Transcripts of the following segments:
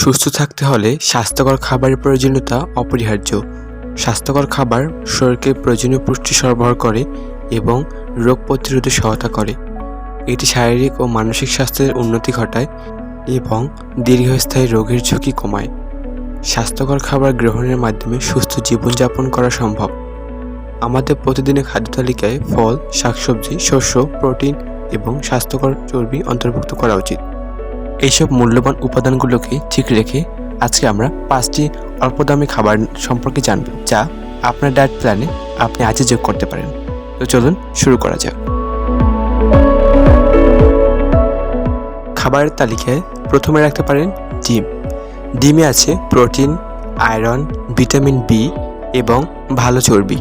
সুস্থ থাকতে হলে স্বাস্থ্যকর খাবারের প্রয়োজনীয়তা অপরিহার্য। স্বাস্থ্যকর খাবার শরীরকে প্রয়োজনীয় পুষ্টি সরবরাহ করে এবং রোগ প্রতিরোধে সহায়তা করে। এটি শারীরিক ও মানসিক স্বাস্থ্যের উন্নতি ঘটায় এবং দীর্ঘস্থায়ী রোগের ঝুঁকি কমায়। স্বাস্থ্যকর খাবার গ্রহণের মাধ্যমে সুস্থ জীবনযাপন করা সম্ভব। আমাদের প্রতিদিনের খাদ্য তালিকায় ফল, শাকসবজি, শস্য, প্রোটিন এবং স্বাস্থ্যকর চর্বি অন্তর্ভুক্ত করা উচিত। এইসব মূল্যবান উপাদানগুলোকে ঠিক রেখে আজকে আমরা পাঁচটি অল্প দামি খাবার সম্পর্কে জানব, যা আপনার ডায়েট প্ল্যানে আপনি আজই যোগ করতে পারেন। তো চলুন শুরু করা যাক। খাবারের তালিকায় প্রথমে রাখতে পারেন ডিম। ডিমে আছে প্রোটিন, আয়রন, ভিটামিন বি এবং ভালো চর্বি।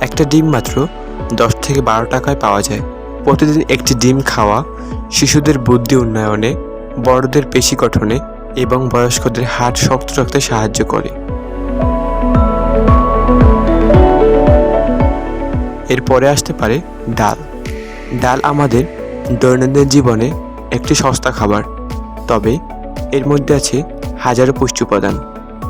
একটা ডিম মাত্র দশ থেকে বারো টাকায় পাওয়া যায়। প্রতিদিন একটি ডিম খাওয়া শিশুদের বুদ্ধি উন্নয়নে বড়দের পেশি গঠনে এবং বয়স্কদের হাড় শক্ত রাখতে সাহায্য করে। এরপরে আসতে পারে ডাল। ডাল আমাদের দৈনন্দিন জীবনে একটি সস্তা খাবার, তবে এর মধ্যে আছে হাজারো পুষ্টি উপাদান।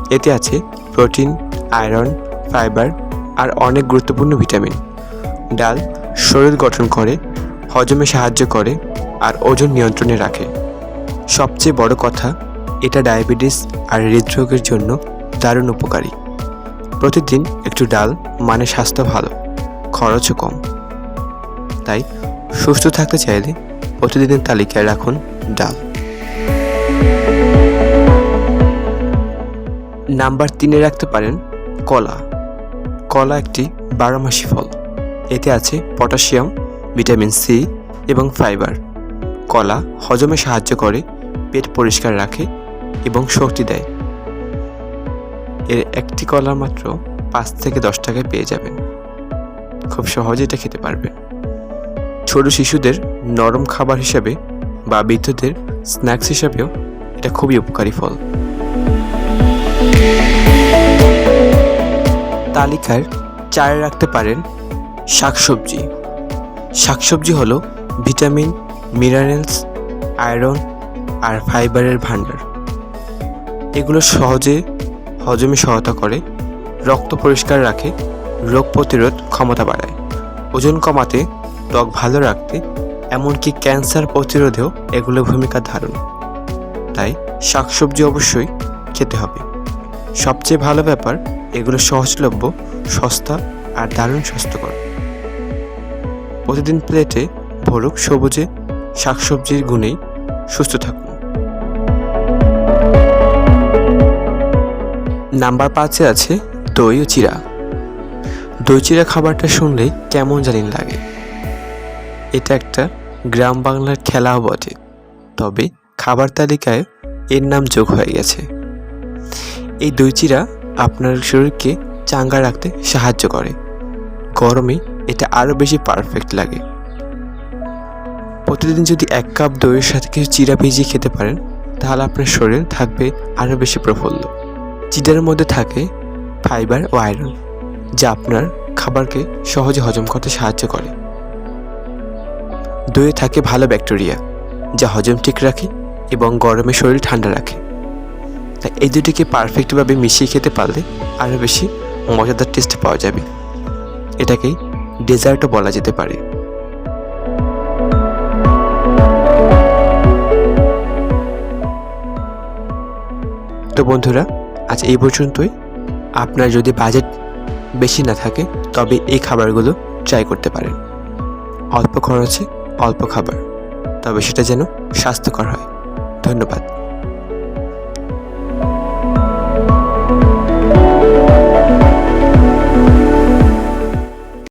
এতে আছে প্রোটিন, আয়রন, ফাইবার আর অনেক গুরুত্বপূর্ণ ভিটামিন। ডাল শরীর গঠন করে, হজমে সাহায্য করে আর ওজন নিয়ন্ত্রণে রাখে। সবচেয়ে বড় কথা, এটা ডায়াবেটিস আর হৃদরোগের জন্য দারুণ উপকারী। প্রতিদিন একটু ডাল মানে স্বাস্থ্য ভালো, খরচও কম। তাই সুস্থ থাকতে চাইলে প্রতিদিনের তালিকায় রাখুন ডাল। নাম্বার তিনে রাখতে পারেন কলা। কলা একটি বারোমাসি ফল। এতে আছে পটাশিয়াম, ভিটামিন সি এবং ফাইবার। কলা হজমে সাহায্য করে পরিষ্কার রাখে এবং শক্তি দেয়। এর একটি কলা মাত্র পাঁচ থেকে দশ টাকায় পেয়ে যাবেন। খুব সহজে এটা খেতে পারবেন। ছোট শিশুদের নরম খাবার হিসাবে বা বৃদ্ধদের স্ন্যাক্স হিসাবেও এটা খুবই উপকারী ফল। তালিকার চারে রাখতে পারেন শাকসবজি। শাকসবজি হলো ভিটামিন, মিনারেলস, আয়রন আর ফাইবারের ভাণ্ডার। এগুলো সহজে হজমে সহায়তা করে, রক্ত পরিষ্কার রাখে, রোগ প্রতিরোধ ক্ষমতা বাড়ায়। ওজন কমাতে, ত্বক ভালো রাখতে, এমনকি ক্যান্সার প্রতিরোধেও এগুলো ভূমিকা ধারণ। তাই শাকসবজি অবশ্যই খেতে হবে। সবচেয়ে ভালো ব্যাপার, এগুলো সহজলভ্য, সস্তা আর দারুণ স্বাস্থ্যকর। প্রতিদিন প্লেটে ভরুক সবুজে শাকসবজির গুণেই সুস্থ থাকুন। নাম্বার পাঁচে আছে দই ও চিরা। দই চিরা খাবারটা শুনলেই কেমন জানি লাগে। এটা একটা গ্রাম বাংলার খেলাও বটে, তবে খাবার তালিকায় এর নাম যোগ হয়ে গেছে। এই দই চিরা আপনার শরীরকে চাঙ্গা রাখতে সাহায্য করে। গরমে এটা আরও বেশি পারফেক্ট লাগে। প্রতিদিন যদি এক কাপ দইয়ের সাথে কিছু চিরা ভিজিয়ে খেতে পারেন, তাহলে আপনার শরীর থাকবে আরও বেশি প্রফুল্ল। চিড়ার মধ্যে থাকে ফাইবার ও আয়রন, যা আপনার খাবারকে সহজে হজম করতে সাহায্য করে। দইয়ে থাকে ভালো ব্যাকটেরিয়া, যা হজম ঠিক রাখে এবং গরমে শরীর ঠান্ডা রাখে। তাই এই দুটিকে পারফেক্টভাবে মিশিয়ে খেতে পারলে আরও বেশি মজাদার টেস্ট পাওয়া যাবে। এটাকেই ডেজার্টও বলা যেতে পারে। তো বন্ধুরা আজ এই পর্যন্তই। আপনার যদি বাজেট বেশি না থাকে, তবে এই খাবারগুলো ট্রাই করতে পারেন। অল্প খরচে অল্প খাবার, তবে সেটা যেন স্বাস্থ্যকর হয়। ধন্যবাদ।